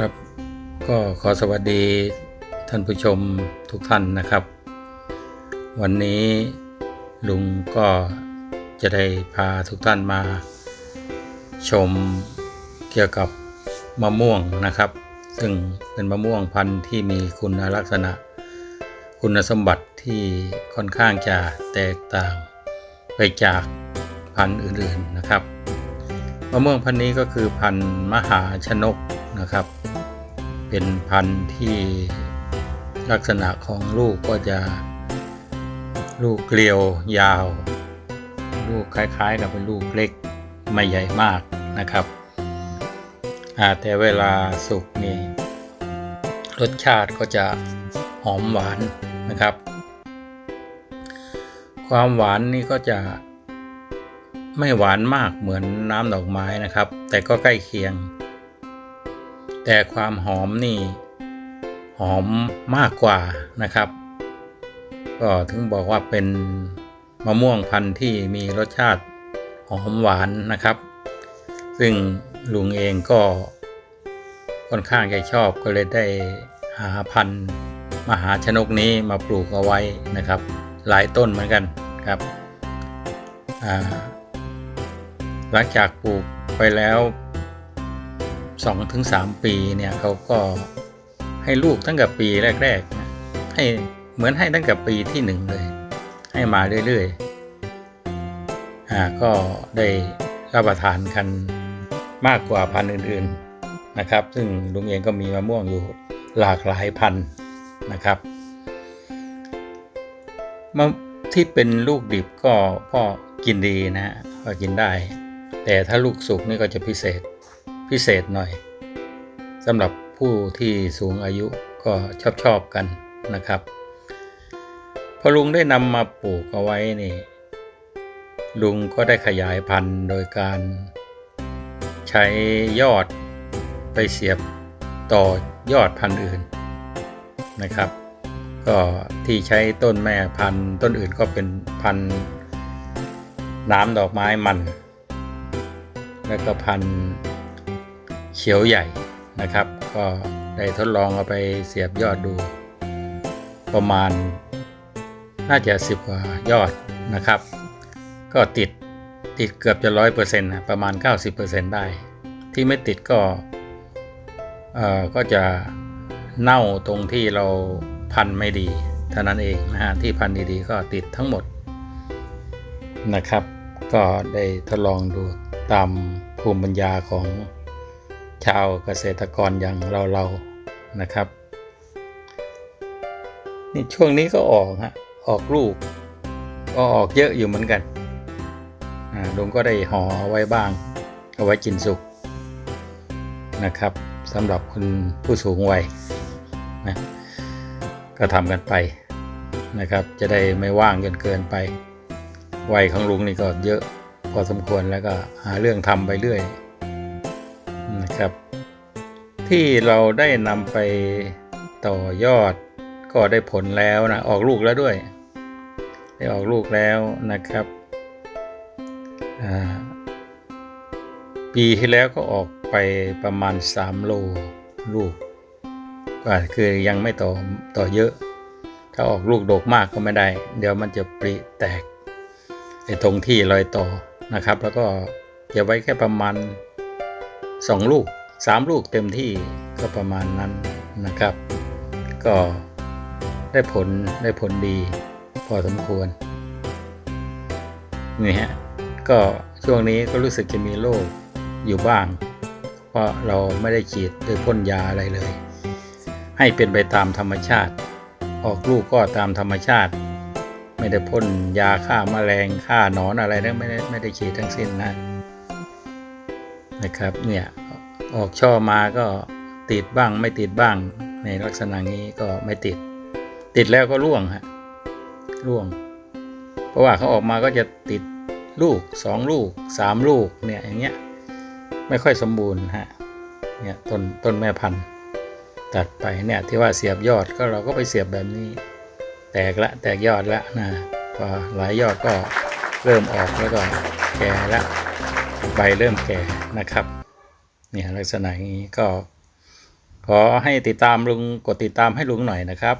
ครับ ก็ขอสวัสดีท่านผู้ชมทุกท่านนะครับ วันนี้ลุงก็จะได้พาทุกท่านมา ชมเกี่ยวกับมะม่วงนะครับ ซึ่งเป็นมะม่วงพันธุ์ที่มีคุณลักษณะ คุณสมบัติที่ค่อนข้างจะแตกต่างไปจากพันธุ์อื่นๆนะครับ มะม่วงพันธุ์นี้ก็คือพันธุ์มหาชนก นะครับ เป็นพันธุ์ที่ลักษณะของลูกก็จะลูกเกลียวยาว ลูกคล้ายๆ กับเป็นลูกเล็กไม่ใหญ่มากนะครับแต่เวลาสุกนี่รสชาติก็จะหอมหวานนะครับ ความหวานนี่ก็จะไม่หวานมากเหมือนน้ำดอกไม้นะครับ แต่ก็ใกล้เคียง แต่ความหอมนี่หอมมากกว่านะครับ ก็ถึงบอกว่าเป็นมะม่วงพันธุ์ที่มีรสชาติหอมหวานนะครับ ซึ่งลุงเองก็ค่อนข้างจะชอบก็เลยได้หาพันธุ์มหาชนกนี้มาปลูกเอาไว้นะครับ หลายต้นเหมือนกันครับหลังจากปลูกไปแล้ว 2-3 ปีเนี่ยเขาก็ให้ลูกตั้งแต่ปีแรกๆให้เหมือนให้ตั้งแต่ปีที่หนึ่งเลย ให้มาเรื่อยๆอ่าก็ได้รับประทานกันมากกว่าพันธุ์อื่นๆนะครับ ซึ่งลุงเองก็มีมะม่วงอยู่หลากหลายพันธุ์นะครับมะที่เป็นลูกดิบก็พ่อกินดีนะฮะก็กินได้ แต่ถ้าลูกสุกนี่ก็จะพิเศษ พิเศษหน่อยสำหรับผู้ที่สูงอายุก็ชอบชอบกันนะครับ พอลุงได้นำมาปลูกเอาไว้นี่ลุงก็ได้ขยายพันธุ์โดยการใช้ยอดไปเสียบต่อยอดพันธุ์อื่นนะครับ ก็ที่ใช้ต้นแม่พันธุ์ต้นอื่นก็เป็นพันธุ์น้ำดอกไม้มัน แล้วก็พันธุ์ เขียวใหญ่นะครับ ก็ได้ทดลองเอาไปเสียบยอดดู ประมาณน่าจะสิบกว่ายอดนะครับ ก็ติดติดเกือบจะร้อยเปอร์เซ็นต์นะประมาณ 90%ได้ ที่ไม่ติดก็เอ่อก็จะเน่าตรงที่เราพันไม่ดีเท่านั้นเองนะฮะที่พันดีๆก็ติดทั้งหมดนะครับ ก็ได้ทดลองดูตามภูมิปัญญาของ ชาวเกษตรกรอย่างเราๆนะครับ นี่ช่วงนี้ก็ออกฮะออกลูก ก็ออกเยอะอยู่เหมือนกันลุงก็ได้ห่อเอาไว้บ้าง เอาไว้กินสุกนะครับสำหรับคุณผู้สูงวัยนะก็ทำกันไปนะครับ จะได้ไม่ว่างจนเกินไปวัยของลุงนี่ก็เยอะพอสมควรแล้วก็หาเรื่องทำไปเรื่อย ที่เราได้นำไปต่อยอดก็ได้ผลแล้วนะออกลูกแล้วด้วย ได้ออกลูกแล้วนะครับปีที่แล้วก็ออกไปประมาณ 3 โลลูกก็คือยังไม่ต่อต่อเยอะ ถ้าออกลูกดกมากก็ไม่ได้ เดี๋ยวมันจะปริแตกไอ้ตรงที่รอยต่อนะครับ แล้วก็เก็บไว้แค่ประมาณ 2 ลูก 3ลูกเต็มที่ก็ประมาณนั้นนะครับ ก็ได้ผลได้ผลดีพอสมควรนี่ฮะก็ช่วงนี้ก็รู้สึกจะมีโรคอยู่บ้าง เพราะเราไม่ได้ฉีดด้วยพ่นยาอะไรเลย ให้เป็นไปตามธรรมชาติ ออกลูกก็ตามธรรมชาติ ไม่ได้พ่นยาฆ่าแมลงฆ่าหนอนอะไรนะไม่ได้ไม่ได้ฉีดทั้งสิ้นนะนะครับเนี่ย ออกช่อมาก็ติดบ้างไม่ติดบ้าง ในลักษณะนี้ก็ไม่ติด ติดแล้วก็ร่วงฮะร่วง เพราะว่าเขาออกมาก็จะติดลูกสองลูกสามลูกเนี่ยอย่างเงี้ยไม่ค่อยสมบูรณ์ฮะเนี่ยต้นต้นแม่พันธุ์ตัดไปเนี่ยที่ว่าเสียบยอดก็เราก็ไปเสียบแบบนี้ แตกละแตกยอดละนะพอหลายยอดก็เริ่มออกแล้วก็แก่ละใบเริ่มแก่นะครับ เนี่ยลักษณะอย่างนี้ก็ขอให้ติดตามลุงกดติดตามให้ลุงหน่อยนะครับ